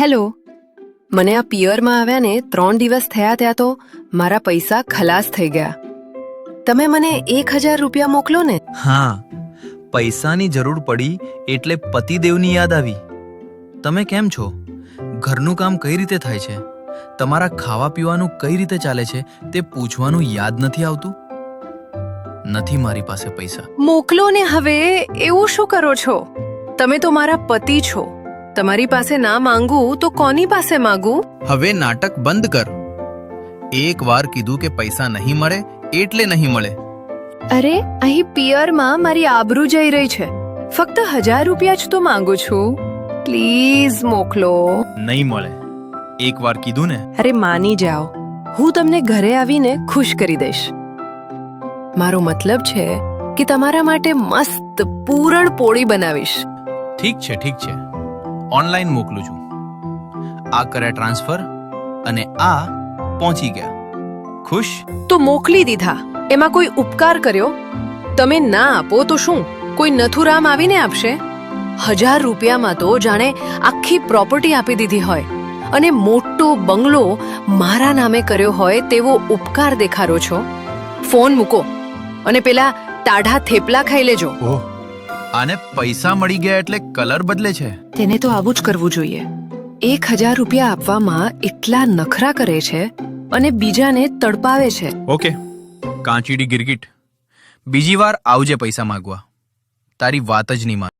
Hello. મને આ પિયરમાં આવ્યા ને ત્રણ દિવસ થયા ત્યાં તો મારા પૈસા ખલાસ થઈ ગયા. તમે મને એક હજાર રૂપિયા મોકલો ને હા પૈસાની જરૂર પડી એટલે પતિદેવની યાદ આવી. તમે કેમ છો? ઘરનું કામ કઈ રીતે થાય છે? તમારા ખાવા પીવાનું કઈ રીતે ચાલે છે તે પૂછવાનું યાદ નથી આવતું? નથી મારી પાસે પૈસા. મોકલો ને હવે એવું શું કરો છો? તમે તો મારા પતિ છો. તમારી પાસે ના માંગું તો કોની પાસે માંગું? હવે નાટક બંધ કર. એક વાર કીધું કે પૈસા નહીં મળે એટલે નહીં મળે. અરે અહીં પિયરમાં મારી આબરૂ જઈ રહી છે. ફક્ત હજાર રૂપિયા જ તો માંગુ છું. પ્લીઝ મોકલો. નહીં મળે. એક વાર કીધું ને. અરે માની જાઓ. હું તમને ઘરે આવીને ખુશ કરી દઈશ. મારો મતલબ છે કે તમારા માટે મસ્ત પૂરણ પોળી બનાવીશ. ઠીક છે ઠીક છે. ઓનલાઈન મોકલું છું. આ કરે ટ્રાન્સફર અને આ પહોંચી ગયા. ખુશ? તો મોકલી દીધા. એમાં કોઈ ઉપકાર કર્યો? તમે ના આપો તો શું? કોઈ નથુરામ આવીને આપશે? હજાર રૂપિયામાં તો જાણે આખી પ્રોપર્ટી આપી દીધી હોય. અને મોટો બંગલો મારા નામે કર્યો હોય તેવો ઉપકાર દેખાડો છો. ફોન મૂકો અને પેલા ટાઢા થેપલા ખાઈ લેજો. ઓહ. આને પૈસા મળી ગયા એટલે કલર બદલે છે. તેને તો આવું જ કરવું જોઈએ. એક હજાર રૂપિયા આપવામાં એટલા નખરા કરે છે અને બીજાને તડપાવે છે. ઓકે કાંચીડી ગિરગીટ. બીજી વાર આવજે પૈસા માંગવા. તારી વાત જ નહીં માન